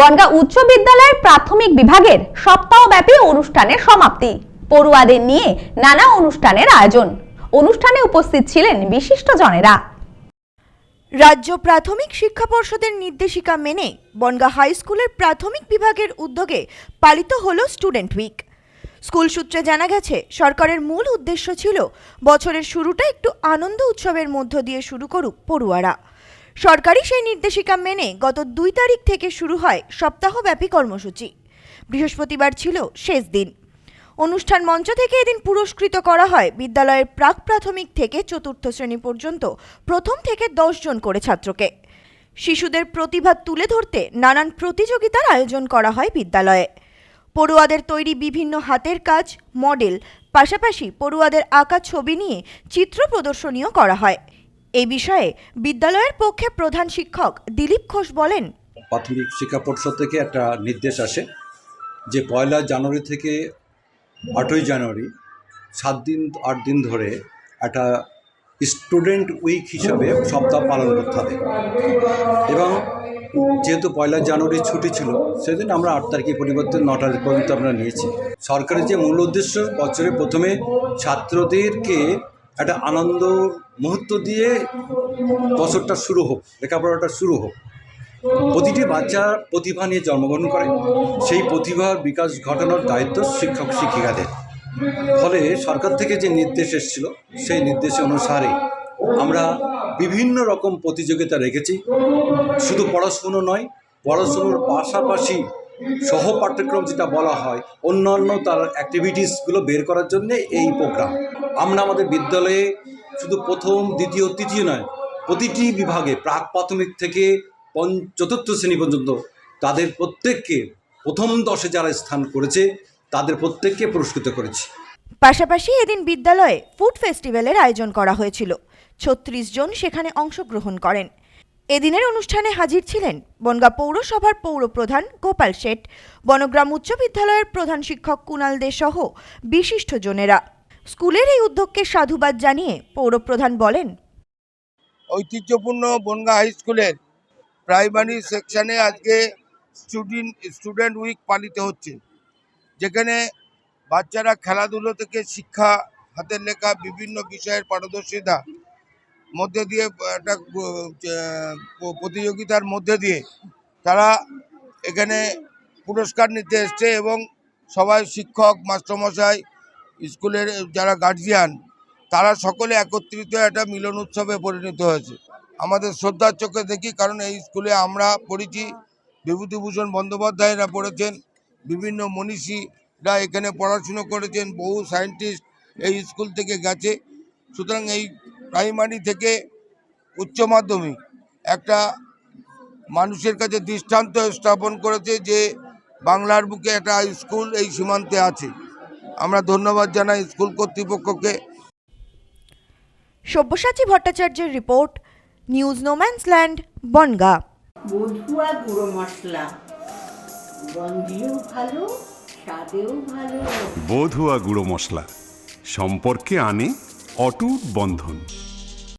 বনগা উচ্চ বিদ্যালয়ের প্রাথমিক বিভাগের সপ্তাহব্যাপী অনুষ্ঠানের সমাপ্তি। পড়ুয়াদের নিয়ে নানা অনুষ্ঠানের আয়োজন। অনুষ্ঠানে উপস্থিত ছিলেন বিশিষ্ট জনেরা রাজ্য প্রাথমিক শিক্ষা পর্ষদের নির্দেশিকা মেনে বনগা হাই স্কুলের প্রাথমিক বিভাগের উদ্যোগে পালিত হলো স্টুডেন্ট উইক। স্কুল সূত্রে জানা গেছে, সরকারের মূল উদ্দেশ্য ছিল বছরের শুরুটা একটু আনন্দ উৎসবের মধ্য দিয়ে শুরু করুক পড়ুয়ারা। সরকারি সেই নির্দেশিকা মেনে গত দুই তারিখ থেকে শুরু হয় সপ্তাহব্যাপী কর্মসূচি। বৃহস্পতিবার ছিল শেষ দিন। অনুষ্ঠান মঞ্চ থেকে এদিন পুরস্কৃত করা হয় বিদ্যালয়ের প্রাক প্রাথমিক থেকে চতুর্থ শ্রেণি পর্যন্ত প্রথম থেকে জন করে ছাত্রকে। শিশুদের প্রতিভা তুলে ধরতে নানান প্রতিযোগিতার আয়োজন করা হয় বিদ্যালয়ে। পড়ুয়াদের তৈরি বিভিন্ন হাতের কাজ, মডেল, পাশাপাশি পড়ুয়াদের আঁকা ছবি নিয়ে চিত্র প্রদর্শনীও করা হয়। এই বিষয়ে বিদ্যালয়ের পক্ষে প্রধান শিক্ষক দিলীপ ঘোষ বলেন, প্রাথমিক শিক্ষা পর্ষদ থেকে একটা নির্দেশ আসে যে পয়লা জানুয়ারি থেকে আটই জানুয়ারি সাত দিন, আট দিন ধরে একটা স্টুডেন্ট উইক হিসাবে সপ্তাহ পালন করতে হবে। এবং যেহেতু পয়লা জানুয়ারি ছুটি ছিল, সেদিন আমরা আট তারিখের পরিবর্তে ন তারিখ পর্যন্ত আমরা নিয়েছি। সরকারের যে মূল উদ্দেশ্য, বছরের প্রথমে ছাত্রদেরকে একটা আনন্দ মুহূর্ত দিয়ে বছরটা শুরু হোক, লেখাপড়াটা শুরু হোক। প্রতিটি বাচ্চা প্রতিভা নিয়ে জন্মগ্রহণ করে, সেই প্রতিভার বিকাশ ঘটানোর দায়িত্ব শিক্ষক শিক্ষিকাদের। ফলে সরকার থেকে যে নির্দেশ এসেছিল, সেই নির্দেশ অনুসারে আমরা বিভিন্ন রকম প্রতিযোগিতা রেখেছি। শুধু পড়াশুনো নয়, পড়াশুনোর পাশাপাশি সহ পাঠ্যক্রম যেটা বলা হয়, অন্যান্য তার অ্যাক্টিভিটিসগুলো বের করার জন্যে এই প্রোগ্রাম আমরা আমাদের বিদ্যালয়ে শুধু প্রথম, দ্বিতীয়, তৃতীয় নয়, প্রতিটি বিভাগে প্রাক প্রাথমিক থেকে পঞ্চ, চতুর্থ শ্রেণি পর্যন্ত তাদের প্রত্যেককে প্রথম দশে যারা স্থান করেছে, তাদের প্রত্যেককে পুরস্কৃত করেছি। পাশাপাশি এদিন বিদ্যালয়ে ফুড ফেস্টিভ্যালের আয়োজন করা হয়েছিল। ছত্রিশ জন সেখানে অংশগ্রহণ করেন। এদিনের অনুষ্ঠানে হাজির ছিলেন বনগা পৌরসভার পৌরপ্রধান গোপাল শেঠ, বনগ্রাম উচ্চ বিদ্যালয়ের প্রধান শিক্ষক কুণাল দে সহ বিশিষ্টজনেরা স্কুলের এই উদ্যোগকে সাধুবাদ জানিয়ে পৌরপ্রধান বলেন, ঐতিহ্যপূর্ণ বনগা হাই স্কুলের প্রাইমারি সেকশনে আজকে স্টুডেন্ট স্টুডেন্ট উইক পালিত হচ্ছে, যেখানে বাচ্চারা খেলাধুলো থেকে শিক্ষা হাতের লেখা, বিভিন্ন বিষয়ের পারদর্শিতা মধ্যে দিয়ে, একটা প্রতিযোগিতার মধ্যে দিয়ে তারা এখানে পুরস্কার নিতে এসছে এবং সবাই শিক্ষক, মাস্টারমশাই স্কুলের যারা গার্জিয়ান তারা সকলে একত্রিত একটা মিলন উৎসবে পরিণত হয়েছে। আমাদের শ্রদ্ধার চোখে দেখি, কারণ এই স্কুলে আমরা পড়েছি, বিভূতিভূষণ বন্দ্যোপাধ্যায়রা পড়েছেন, বিভিন্ন মনীষীরা এখানে পড়াশুনো করেছেন, বহু সায়েন্টিস্ট এই স্কুল থেকে গেছে। সুতরাং এই প্রাইমারি থেকে উচ্চ মাধ্যমিক একটা মানুষের কাছে দৃষ্টান্ত স্থাপন করেছে যে বাংলার বুকে একটা স্কুল এই সীমান্তে আছে। আমরা ধন্যবাদ জানাই স্কুল কর্তৃপক্ষকে। সব্যসাচী ভট্টাচার্যের report news no man's land Bangaon. বধুয়া গুঁড়ো মশলা। গন্ধেও ভালো স্বাদেও ভালো। বধুয়া গুঁড়ো মশলা। সম্পর্কে আনে অটুট বন্ধন।